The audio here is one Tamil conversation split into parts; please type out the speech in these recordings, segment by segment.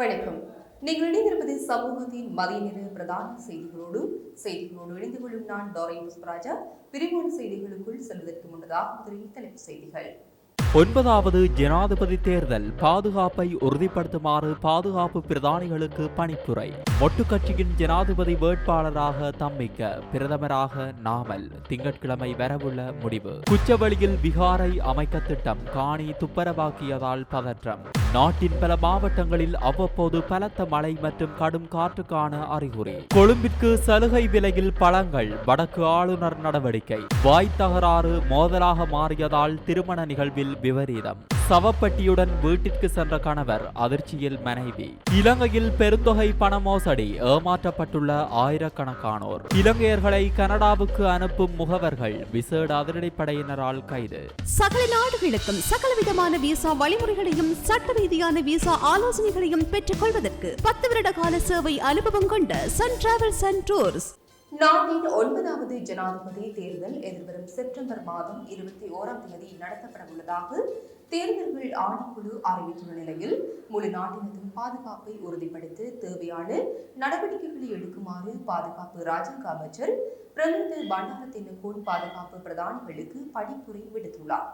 வணக்கம். நீங்கள் இணைந்திருப்பது சமூகத்தின் மதிய நேர பிரதான செய்திகளோடு செய்திகளோடு இணைந்து கொள்ளும் நான் டோரை புஷ்பராஜா விரிவான செய்திகளுக்குள் செல்வதற்கு முன்னதாக முதலில் தலைப்பு செய்திகள். ஒன்பதாவது ஜனாதிபதி தேர்தல் பாதுகாப்பை உறுதிப்படுத்துமாறு பாதுகாப்பு பிரதானிகளுக்கு பணிப்புரை. மொட்டு கட்சியின் ஜனாதிபதி வேட்பாளராக தம்மிக்க பிரதமராக நாமல் திங்கட்கிழமை வரவுள்ள முடிவு. குச்சவெளியில் விகாரை அமைக்க திட்டம் காணி துப்பரவாக்கியதால் பதற்றம். நாட்டின் பல மாவட்டங்களில் அவ்வப்போது பலத்த மழை மற்றும் கடும் காற்றுக்கான அறிகுறி. கொழும்பிற்கு சலுகை விலையில் பழங்கள் வடக்கு ஆளுநர் நடவடிக்கை. வாய் தகராறு மோதலாக மாறியதால் திருமண நிகழ்வில் விபரீதம். சவப்பட்டியுடன் வீட்டிற்கு சென்ற கணவர் அதிர்ச்சியில் மனைவி. இலங்கையில் பெருந்தொகை பண மோசடி ஏமாற்றப்பட்டுள்ள ஆயிரக்கணக்கானோர். இலங்கையர்களை கனடாவுக்கு அனுப்பும் முகவர்கள் விசேட அதிரடிப்படையினரால் கைது. சகல நாடுகளுக்கும் சகலவிதமான விசா வழிமுறைகளையும் சட்ட ரீதியான விசா ஆலோசனைகளையும் பெற்றுக் கொள்வதற்கு பத்து வருட கால சேவை அனுபவம் கொண்ட சன் டிராவல்ஸ் அண்ட் டூர்ஸ் நாட்டின் ஒன்பதாவது ஜனாதிபதி தேர்தல் எதிர்வரும் செப்டம்பர் மாதம் இருபத்தி ஓராம் தேதி நடத்தப்பட உள்ளதாக தேர்தல்கள் ஆணைக்குழு அறிவித்துள்ள நிலையில் முழு நாட்டினதும் பாதுகாப்பை உறுதிப்படுத்த தேவையான நடவடிக்கைகளை எடுக்குமாறு பாதுகாப்பு ராஜாங்க அமைச்சர் பிரதமர் பண்டார தென்னகோன் பாதுகாப்பு பிரதானிகளுக்கு படிப்புரை விடுத்துள்ளார்.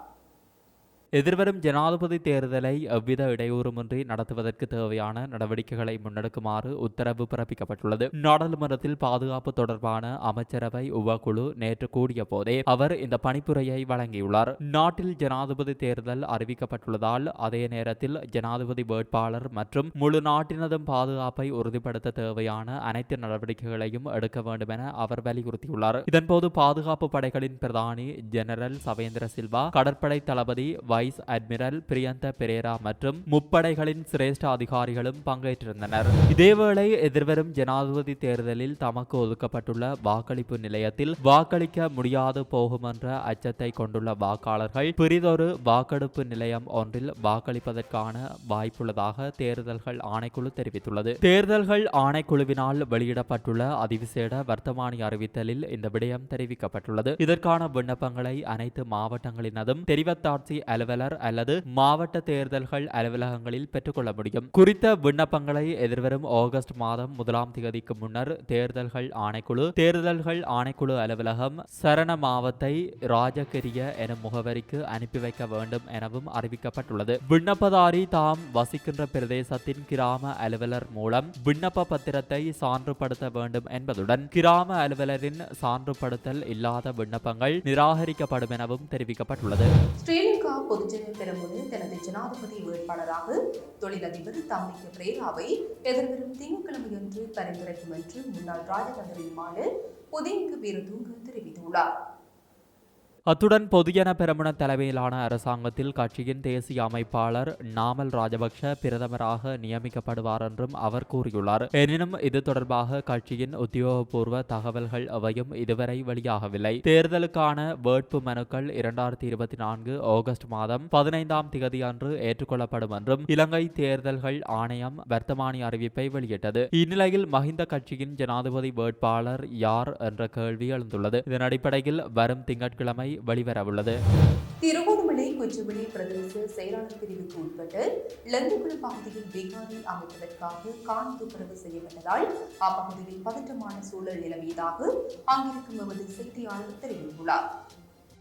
எதிர்வரும் ஜனாதிபதி தேர்தலை எவ்வித இடையூறுமின்றி நடத்துவதற்கு தேவையான நடவடிக்கைகளை முன்னெடுக்குமாறு உத்தரவு பிறப்பிக்கப்பட்டுள்ளது. நாடாளுமன்றத்தில் பாதுகாப்பு தொடர்பான அமைச்சரவை உபகுழு நேற்று கூடிய போதே அவர் இந்த பணிப்புரையை வழங்கியுள்ளார். நாட்டில் ஜனாதிபதி தேர்தல் அறிவிக்கப்பட்டுள்ளதால் அதே நேரத்தில் ஜனாதிபதி வேட்பாளர் மற்றும் முழு நாட்டினதும் பாதுகாப்பை உறுதிப்படுத்த தேவையான அனைத்து நடவடிக்கைகளையும் எடுக்க வேண்டும் என அவர் வலியுறுத்தியுள்ளார். இதன்போது பாதுகாப்பு படைகளின் பிரதானி ஜெனரல் சவேந்திர சில்வா கடற்படை தளபதி வைஸ் அட்மிரல் பிரியந்த பெரேரா மற்றும் முப்படைகளின் சிரேஷ்ட அதிகாரிகளும் பங்கேற்றிருந்தனர். இதேவேளை எதிர்வரும் ஜனாதிபதி தேர்தலில் தமக்கு ஒதுக்கப்பட்டுள்ள வாக்களிப்பு நிலையத்தில் வாக்களிக்க முடியாது போகும் என்ற அச்சத்தை கொண்டுள்ள வாக்காளர்கள் பிரிதொரு வாக்கெடுப்பு நிலையம் ஒன்றில் வாக்களிப்பதற்கான வாய்ப்புள்ளதாக தேர்தல்கள் ஆணைக்குழு தெரிவித்துள்ளது. தேர்தல்கள் ஆணைக்குழுவினால் வெளியிடப்பட்டுள்ள அதிவிசேட வர்த்தமானி அறிவித்தலில் இந்த விடயம் தெரிவிக்கப்பட்டுள்ளது. இதற்கான விண்ணப்பங்களை அனைத்து மாவட்டங்களினதும் தெரிவத்தாட்சி அலுவலர் அல்லது மாவட்ட தேர்தல்கள் அலுவலகங்களில் பெற்றுக்கொள்ள முடியும். குறித்த விண்ணப்பங்களை எதிர்வரும் ஆகஸ்ட் மாதம் முதலாம் தேதிக்கு முன்னர் தேர்தல்கள் ஆணைக்குழு தேர்தல்கள் ஆணைக்குழு அலுவலகம் சரண மாவத்தை ராஜகிரிய எனும் முகவரிக்கு அனுப்பி வைக்க வேண்டும் எனவும் அறிவிக்கப்பட்டுள்ளது. விண்ணப்பதாரி தாம் வசிக்கின்ற பிரதேசத்தின் கிராம அலுவலர் மூலம் விண்ணப்ப பத்திரத்தை சான்றுபடுத்த வேண்டும் என்பதுடன் கிராம அலுவலரின் சான்றுபடுத்தல் இல்லாத விண்ணப்பங்கள் நிராகரிக்கப்படும் எனவும் தெரிவிக்கப்பட்டுள்ளது. ஸ்ரீலங்கா பொதுஜன பெறும்போது தனது ஜனாதிபதி வேட்பாளராக தொழிலதிபர் தம்மிக்க பிரேராவை எதிர்வரும் திங்கட்கிழமையன்று பரிந்துரைக்கும் என்று முன்னாள் ராஜதந்திரியுமான புதியங்க வீரதுங்க தெரிவித்துள்ளார். அத்துடன் பொதுஜன பெருமன தலைமையிலான அரசாங்கத்தில் கட்சியின் தேசிய அமைப்பாளர் நாமல் ராஜபக்ஷ பிரதமராக நியமிக்கப்படுவார் என்றும் அவர் கூறியுள்ளார். எனினும் இது தொடர்பாக கட்சியின் உத்தியோகபூர்வ தகவல்கள் எவையும் இதுவரை வெளியாகவில்லை. தேர்தலுக்கான வேட்பு மனுக்கள் இரண்டாயிரத்தி இருபத்தி நான்கு ஆகஸ்ட் மாதம் பதினைந்தாம் திகதி அன்று ஏற்றுக்கொள்ளப்படும் என்றும் இலங்கை தேர்தல்கள் ஆணையம் வர்த்தமானி அறிவிப்பை வெளியிட்டது. இந்நிலையில் மஹிந்த கட்சியின் ஜனாதிபதி வேட்பாளர் யார் என்ற கேள்வி எழுந்துள்ளது. இதன் அடிப்படையில் வரும் திங்கட்கிழமை வெளிவரவுள்ளது. திருகோணமலை குச்சவெளி பிரதேச செயலாளர் பிரிவுக்கு உட்பட்டு லந்துகுளம் பகுதியில் பீகாரில் அமைப்பதற்காக காணி துப்புரவு செய்யப்பட்டதால் அப்பகுதியில் பதற்றமான சூழல் நிலவியதாக அங்கிருக்கும் எமது செய்தியாளர் தெரிவித்துள்ளார்.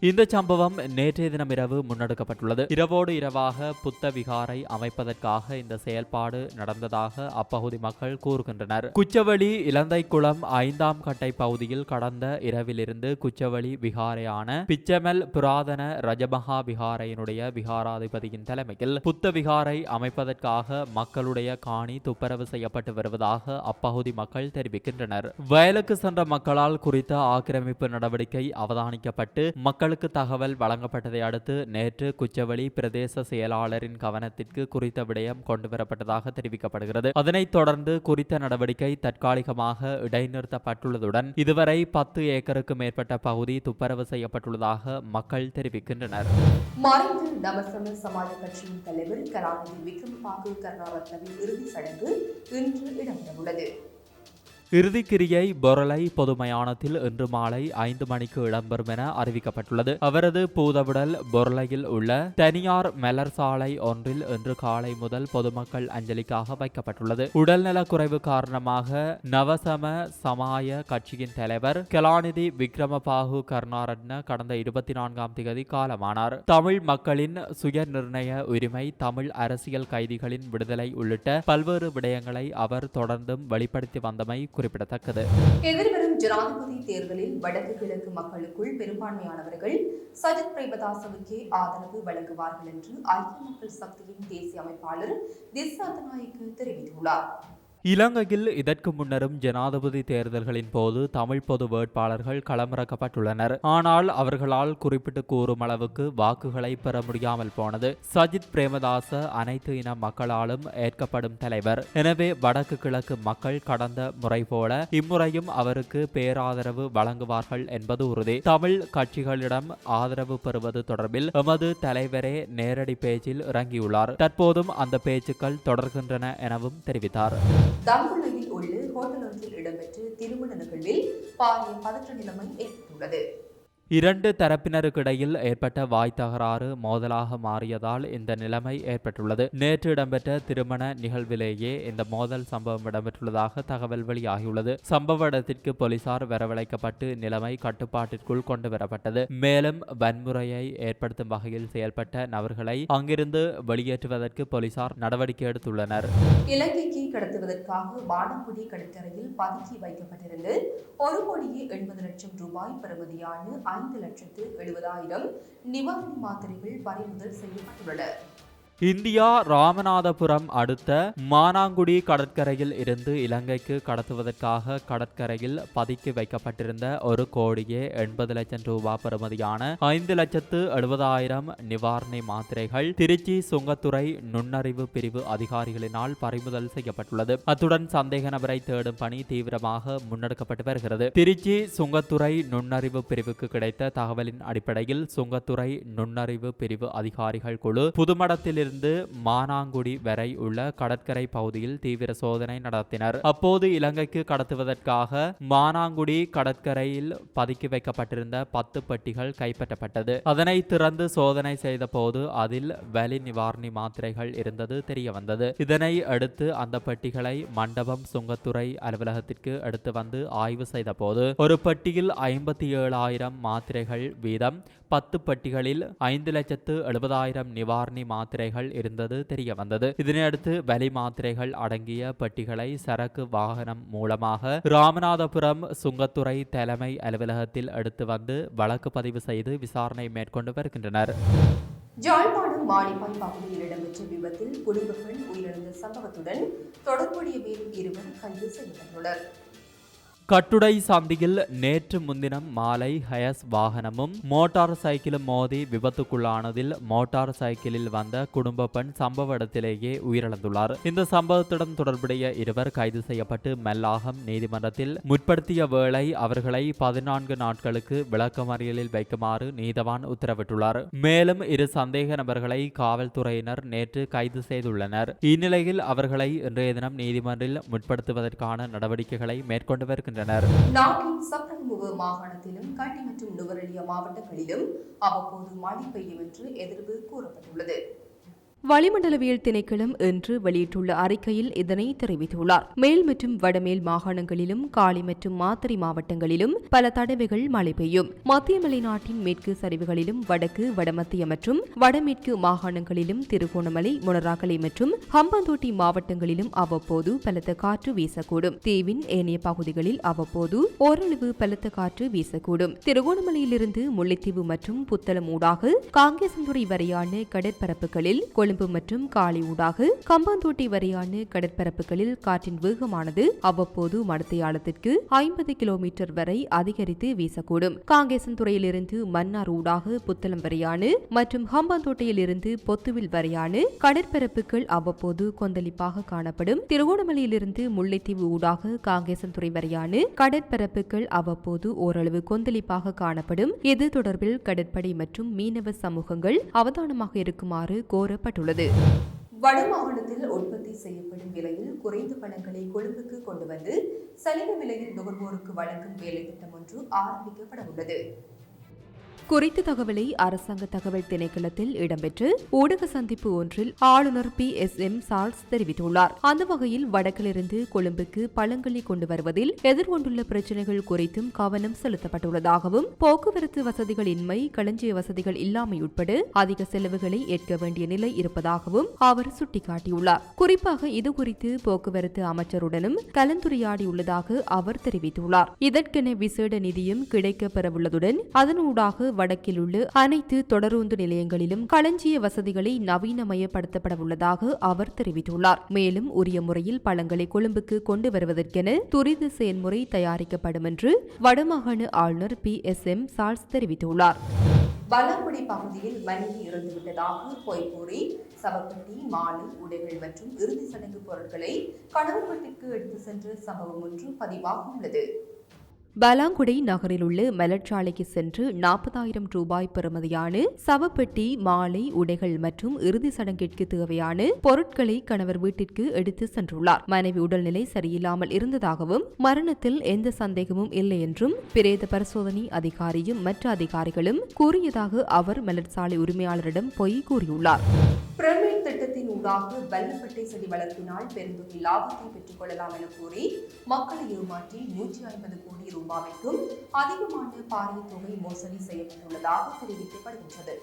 இந்த சம்பவம் நேற்றைய தினம் இரவு முன்னெடுக்கப்பட்டுள்ளது. இரவோடு இரவாக புத்த விகாரை அமைப்பதற்காக இந்த செயல்பாடு நடந்ததாக அப்பகுதி மக்கள் கூறுகின்றனர். குச்சவெளி இலந்தைக்குளம் ஐந்தாம் கட்டை பகுதியில் கடந்த இரவிலிருந்து குச்சவெளி விகாரையான பிச்சமல் புராதன ரஜமகா விகாரையினுடைய விகாராதிபதியின் தலைமையில் புத்த விகாரை அமைப்பதற்காக மக்களுடைய காணி துப்பரவு செய்யப்பட்டு வருவதாக அப்பகுதி மக்கள் தெரிவிக்கின்றனர். வயலுக்கு சென்ற மக்களால் குறித்த ஆக்கிரமிப்பு நடவடிக்கை அவதானிக்கப்பட்டு மக்களுக்கு தகவல் வழங்கப்பட்டதை அடுத்து நேற்று குச்சவெளி பிரதேச செயலாளரின் கவனத்திற்கு குறித்த விடயம் கொண்டுவரப்பட்டதாக தெரிவிக்கப்படுகிறது. அதனைத் தொடர்ந்து குறித்த நடவடிக்கை தற்காலிகமாக இடைநிறுத்தப்பட்டுள்ளதுடன் இதுவரை பத்து ஏக்கருக்கு மேற்பட்ட பகுதி துப்பரவு செய்யப்பட்டுள்ளதாக மக்கள் தெரிவிக்கின்றனர். மறைந்த நமசம சமாஜ கட்சியின் தலைவர் கலாநிதி விக்ரமபாகு கருணாரத்னவின் இறுதி சடங்கு இன்று இடம்பெறவுள்ளது. இறுதிக்கிரியை பொருளை பொதுமயானத்தில் இன்று மாலை ஐந்து மணிக்கு இடம்பெறும் என அறிவிக்கப்பட்டுள்ளது. அவரது பூதவுடல் பொருளையில் உள்ள தனியார் மலர் சாலை ஒன்றில் இன்று காலை முதல் பொதுமக்கள் அஞ்சலிக்காக வைக்கப்பட்டுள்ளது. உடல்நலக் குறைவு காரணமாக நவசம சமாய கட்சியின் தலைவர் கலாநிதி விக்ரமபாகு கருணாரட்ன கடந்த இருபத்தி நான்காம் தேதி காலமானார். தமிழ் மக்களின் சுய நிர்ணய உரிமை தமிழ் அரசியல் கைதிகளின் விடுதலை உள்ளிட்ட பல்வேறு விடயங்களை அவர் தொடர்ந்தும் வெளிப்படுத்தி வந்தமை குறிப்பிடத்தக்கது. எதிர்வரும் ஜனாதிபதி தேர்தலில் வடக்கு கிழக்கு மக்களுக்குள் பெரும்பான்மையானவர்கள் சஜித் பிரேமதாசவுக்கே ஆதரவு வழங்குவார்கள் என்று ஐக்கிய மக்கள் சக்தியின் தேசிய அமைப்பாளர் திஸ்ஸா தெரிவித்துள்ளார். இலங்கையில் இதற்கு முன்னரும் ஜனாதிபதி தேர்தல்களின் போது தமிழ் பொது வேட்பாளர்கள் களமிறக்கப்பட்டுள்ளனர். ஆனால் அவர்களால் குறிப்பிட்டு கூறும் அளவுக்கு வாக்குகளை பெற முடியாமல் போனது. சஜித் பிரேமதாச அனைத்து இன மக்களாலும் ஏற்கப்படும் தலைவர். எனவே வடக்கு கிழக்கு மக்கள் கடந்த முறை போல இம்முறையும் அவருக்கு பேராதரவு வழங்குவார்கள் என்பது உறுதி. தமிழ் கட்சிகளிடம் ஆதரவு பெறுவது தொடர்பில் எமது தலைவரே நேரடி பேச்சில் இறங்கியுள்ளார். தற்போதும் அந்த பேச்சுக்கள் தொடர்கின்றன எனவும் தெரிவித்தார். தங்குளையில் உள்ள ஹோட்டல் ஒன்றில் இடம்பெற்ற திருமண நிகழ்வில் பாரிய பதற்ற நிலைமை ஏற்பட்டுள்ளது. இரண்டு தரப்பினருக்கிடையில் ஏற்பட்ட வாய் தகராறு மோதலாக மாறியதால் இந்த நிலைமை ஏற்பட்டுள்ளது. நேற்று இடம்பெற்ற திருமண நிகழ்விலேயே இந்த மோதல் சம்பவம் இடம்பெற்றுள்ளதாக தகவல் வெளியாகியுள்ளது. சம்பவ இடத்திற்கு போலீசார் வரவழைக்கப்பட்டு நிலைமை கட்டுப்பாட்டிற்குள் கொண்டு வரப்பட்டது மேலும் வன்முறையை ஏற்படுத்தும் வகையில் செயல்பட்ட நபர்களை அங்கிருந்து வெளியேற்றுவதற்கு போலீசார் நடவடிக்கை எடுத்துள்ளனர். இலங்கைக்கு கடத்துவதற்காக வானங்குடி கடற்கரையில் பதுக்கி வைக்கப்பட்டிருந்து ஒரு கோடியே எண்பது லட்சம் ரூபாய் பெறுமதியான ஐந்து லட்சத்து எழுபதாயிரம் நிவாரண மாத்திரைகள் பறிமுதல் செய்யப்பட்டுள்ளன. இந்தியா ராமநாதபுரம் அடுத்த மானாங்குடி கடற்கரையில் இருந்து இலங்கைக்கு கடத்துவதற்காக கடற்கரையில் பதுக்கி வைக்கப்பட்டிருந்த ஒரு கோடியே எண்பது லட்சம் ரூபாய் பெறுமதியான ஐந்து லட்சத்து எழுபதாயிரம் நிவாரண மாத்திரைகள் திருச்சி சுங்கத்துறை நுண்ணறிவு பிரிவு அதிகாரிகளினால் பறிமுதல் செய்யப்பட்டுள்ளது. அத்துடன் சந்தேக நபரை தேடும் பணி தீவிரமாக முன்னெடுக்கப்பட்டு வருகிறது. திருச்சி சுங்கத்துறை நுண்ணறிவு பிரிவுக்கு கிடைத்த தகவலின் அடிப்படையில் சுங்கத்துறை நுண்ணறிவு பிரிவு அதிகாரிகள் குழு புதுமடத்தில் இருந்து மானாங்குடி வரை உள்ள கடற்கரை பகுதியில் தீவிர சோதனை நடத்தினர். அப்போது இலங்கைக்கு கடத்துவதற்காக மானாங்குடி கடற்கரையில் பதுக்கி வைக்கப்பட்டிருந்த பத்து பெட்டிகள் கைப்பற்றப்பட்டது. அதனை திறந்து சோதனை செய்த போது அதில் வலி நிவாரணி மாத்திரைகள் இருந்தது தெரிய வந்தது இதனை அடுத்து அந்த பெட்டிகளை மண்டபம் சுங்கத்துறை அலுவலகத்திற்கு எடுத்து வந்து ஆய்வு செய்த போது ஒரு பெட்டியில் ஐம்பத்தி ஏழாயிரம் மாத்திரைகள் வீதம் பத்து பெட்டிகளில் ஐந்து லட்சத்து எழுபதாயிரம் நிவாரணி மாத்திரைகள் இருந்தது தெரிய வந்தது. இதனையடுத்து வலி மாத்திரைகள் அடங்கிய பெட்டிகளை சரக்கு வாகனம் மூலமாக ராமநாதபுரம் சுங்கத்துறை தலைமை அலுவலகத்தில் எடுத்து வந்து வழக்கு பதிவு செய்து விசாரணை மேற்கொண்டு வருகின்றனர். ஜாழ்ப்பாணம் மாளிப்பாய் பகுதியில் இடம்பெற்ற விபத்தில் குடும்பங்கள் உயிரிழந்த சம்பவத்துடன் தொடர்புடைய மேலும் இருவர் கைது செய்யப்பட்டுள்ளனர். கட்டுடை சந்தியில் நேற்று முன்தினம் மாலை ஹயஸ் வாகனமும் மோட்டார் சைக்கிளும் மோதி விபத்துக்குள்ளானதில் மோட்டார் சைக்கிளில் வந்த குடும்ப பெண் சம்பவ இடத்திலேயே உயிரிழந்துள்ளார். இந்த சம்பவத்துடன் தொடர்புடைய இருவர் கைது செய்யப்பட்டு மெல்லாகம் நீதிமன்றத்தில் முற்படுத்திய வேளை அவர்களை பதினான்கு நாட்களுக்கு விளக்கமறியலில் வைக்குமாறு நீதவான் உத்தரவிட்டுள்ளார். மேலும் இரு சந்தேக நபர்களை காவல்துறையினர் நேற்று கைது செய்துள்ளனர். இந்நிலையில் அவர்களை இன்றைய தினம் நீதிமன்றில் முற்படுத்துவதற்கான நடவடிக்கைகளை மேற்கொண்டு வருகின்றனர். நாட்டின் சப்ரகமுவ மாகாணத்திலும் கண்டி மற்றும் நுவரெலியா மாவட்டங்களிலும் அவ்வப்போது மழை பெய்யும் என்று எதிர்வு கூறப்பட்டுள்ளது. வளிமண்டலவியல் திணைக்களம் இன்று வெளியிட்டுள்ள அறிக்கையில் இதனை தெரிவித்துள்ளார். மேல் மற்றும் வடமேல் மாகாணங்களிலும் காலி மற்றும் மாத்தறை மாவட்டங்களிலும் பல தடவைகள் மழை பெய்யும். மத்திய மலைநாட்டின் மேற்கு சரிவுகளிலும் வடக்கு வடமத்திய மற்றும் வடமேற்கு மாகாணங்களிலும் திருகோணமலை முனராகலை மற்றும் ஹம்பந்தோட்டி மாவட்டங்களிலும் அவ்வப்போது பலத்த காற்று வீசக்கூடும். தீவின் ஏனைய பகுதிகளில் அவ்வப்போது ஓரளவு பலத்த காற்று வீசக்கூடும். திருகோணமலையிலிருந்து முல்லைத்தீவு மற்றும் புத்தளம் ஊடாக காங்கேசந்துறை வரையான கடற்பரப்புகளில் கொழும்பு மற்றும் காலி ஊடாக கம்பாந்தோட்டை வரையான கடற்பரப்புகளில் காற்றின் வேகமானது அவ்வப்போது மடத்தையாளத்திற்கு ஐம்பது கிலோமீட்டர் வரை அதிகரித்து வீசக்கூடும். காங்கேசன்துறையிலிருந்து மன்னார் ஊடாக புத்தளம் வரையான மற்றும் ஹம்பாந்தோட்டையிலிருந்து பொத்துவில் வரையான கடற்பரப்புகள் அவ்வப்போது கொந்தளிப்பாக காணப்படும். திருகோணமலையிலிருந்து முல்லைத்தீவு ஊடாக காங்கேசன்துறை வரையான கடற்பரப்புகள் அவ்வப்போது ஓரளவு கொந்தளிப்பாக காணப்படும். இது தொடர்பில் கடற்படை மற்றும் மீனவ சமூகங்கள் அவதானமாக இருக்குமாறு கோரப்பட்டுள்ளது வடமாகாணத்தில் உற்பத்தி செய்யப்படும் விலையில் குறைந்த பழங்களை கொழும்புக்கு கொண்டு வந்து சலின விலையில் நுகர்வோருக்கு வழங்கும் வேலை திட்டம் ஒன்று ஆரம்பிக்கப்பட உள்ளது. குறித்த தகவலை அரசாங்க தகவல் திணைக்களத்தில் இடம்பெற்று ஊடக சந்திப்பு ஒன்றில் ஆளுநர் பி எஸ் எம் சார்ல்ஸ் தெரிவித்துள்ளார். அந்த வகையில் வடக்கிலிருந்து கொழும்புக்கு பழங்களை கொண்டு வருவதில் எதிர்கொண்டுள்ள பிரச்சினைகள் குறித்தும் கவனம் செலுத்தப்பட்டுள்ளதாகவும் போக்குவரத்து வசதிகளின்மை களஞ்சிய வசதிகள் இல்லாமை உட்பட அதிக செலவுகளை ஏற்க வேண்டிய நிலை இருப்பதாகவும் அவர் சுட்டிக்காட்டியுள்ளார். குறிப்பாக இதுகுறித்து போக்குவரத்து அமைச்சருடனும் கலந்துரையாடியுள்ளதாக அவர் தெரிவித்துள்ளார். இதற்கென விசேட நிதியும் கிடைக்கப்பெறவுள்ளதுடன் அதனூடாக வடக்கில் உள்ள அனைத்து தொடருந்து நிலையங்களிலும் களஞ்சிய வசதிகளை நவீனமயப்படுத்தப்பட உள்ளதாக அவர் தெரிவித்துள்ளார். மேலும் உரிய முறையில் பழங்களை கொழும்புக்கு கொண்டு வருவதற்கென துரித செயல்முறை தயாரிக்கப்படும் என்று வடமாகாண ஆளுநர் பி. எஸ். எம். சால்ஸ் தெரிவித்துள்ளார். பலாங்குடி பகுதியில் மனைவி இறந்துவிட்டதாக பொய் கூறி சவப்பட்டி மாலை உடைகள் மற்றும் இறுதி சடங்கு பொருட்களை கணவர் வீட்டிற்கு எடுத்து சென்ற சம்பவம் ஒன்று பதிவாக உள்ளது பலாங்குடை நகரில் உள்ள மலர்ச்சாலைக்கு சென்று நாற்பதாயிரம் ரூபாய் பெறுமதியான சவப்பெட்டி மாலை உடைகள் மற்றும் இறுதி சடங்கிற்கு தேவையான பொருட்களை கணவர் வீட்டிற்கு எடுத்து சென்றுள்ளார். மனைவி உடல்நிலை சரியில்லாமல் இருந்ததாகவும் மரணத்தில் எந்த சந்தேகமும் இல்லை என்றும் பிரேத பரிசோதனை அதிகாரியும் மற்ற அதிகாரிகளும் கூறியதாக அவர் மலர்ச்சாலை உரிமையாளரிடம் பொய் கூறியுள்ளார். பிரமிட் வெள்ளப்பட்டை செடி வளர்ப்பினால் பெருந்தொகை லாபத்தை பெற்றுக் கொள்ளலாம் என கூறி மக்களை ஏமாற்றி நூற்றி ஐம்பது கோடி ரூபாய்க்கும் அதிகமான பாரிய தொகை மோசடி செய்யப்பட்டுள்ளதாக தெரிவிக்கப்படுகின்றது.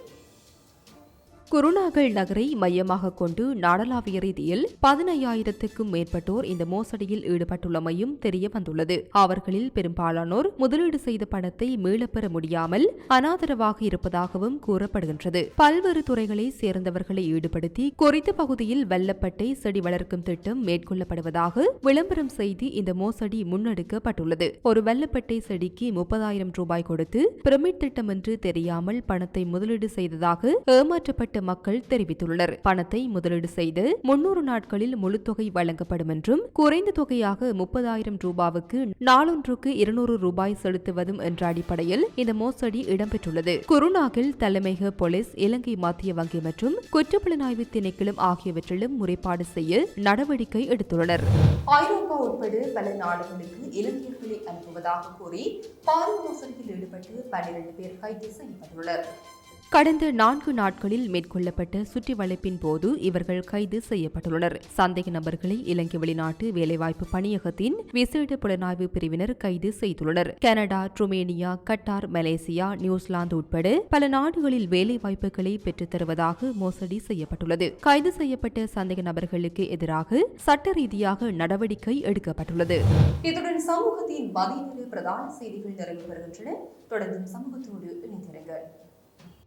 குருநாகல் நகரை மையமாக கொண்டு நாடளாவிய ரீதியில் பதினையாயிரத்துக்கும் மேற்பட்டோர் இந்த மோசடியில் ஈடுபட்டுள்ளமையும் தெரிய வந்துள்ளது அவர்களில் பெரும்பாலானோர் முதலீடு செய்த பணத்தை மீளப்பெற முடியாமல் அனாதரவாக இருப்பதாகவும் கூறப்படுகின்றது. பல்வேறு துறைகளை சேர்ந்தவர்களை ஈடுபடுத்தி குறித்த பகுதியில் வெள்ளப்பட்டை செடி வளர்க்கும் திட்டம் மேற்கொள்ளப்படுவதாக விளம்பரம் செய்து இந்த மோசடி முன்னெடுக்கப்பட்டுள்ளது. ஒரு வெள்ளப்பட்டை செடிக்கு முப்பதாயிரம் ரூபாய் கொடுத்து பிரமிட் திட்டம் என்று தெரியாமல் பணத்தை முதலீடு செய்ததாக ஏமாற்றப்பட்ட மக்கள் தெரிவித்துள்ளனர். பணத்தை முதலீடு செய்து முன்னூறு நாட்களில் முழு தொகை வழங்கப்படும் என்றும் குறைந்த தொகையாக முப்பதாயிரம் ரூபாவுக்கு நாளொன்றுக்கு இருநூறு ரூபாய் செலுத்துவதும் என்ற அடிப்படையில் இந்த மோசடி இடம்பெற்றுள்ளது. குருநாகில் தலைமையக போலீஸ் இலங்கை மத்திய வங்கி மற்றும் குற்றப்புலனாய்வு திணைக்களம் ஆகியவற்றிலும் முறைப்பாடு செய்ய நடவடிக்கை எடுத்துள்ளனர். ஐரோப்பா உட்பட பல நாடுகளுக்கு இளைஞர்களை அனுப்புவதாக கூறி பாலியல் மோசடியில் ஈடுபட்டு பன்னிரண்டு பேர் கைது செய்யப்பட்டுள்ளனர். கடந்த நான்கு நாட்களில் மேற்கொள்ளப்பட்ட சுற்றி வளைப்பின் போது இவர்கள் கைது செய்யப்பட்டுள்ளனர். சந்தேக நபர்களை இலங்கை வெளிநாட்டு வேலைவாய்ப்பு பணியகத்தின் விசேட புலனாய்வு பிரிவினர் கைது செய்துள்ளனர். Canada Romania Qatar Malaysia New Zealand உட்பட பல நாடுகளில் வேலைவாய்ப்புகளை பெற்றுத் தருவதாக மோசடி செய்யப்பட்டுள்ளது. கைது செய்யப்பட்ட சந்தேக நபர்களுக்கு எதிராக சட்ட ரீதியாக நடவடிக்கை எடுக்கப்பட்டுள்ளது. இத்துடன் சமூகத்தின் மதிய பிரதான செய்திகள் நிறைவு வருகின்றன தொடர்ந்தும் சமூகத்தோடு இணைந்திருங்கள்.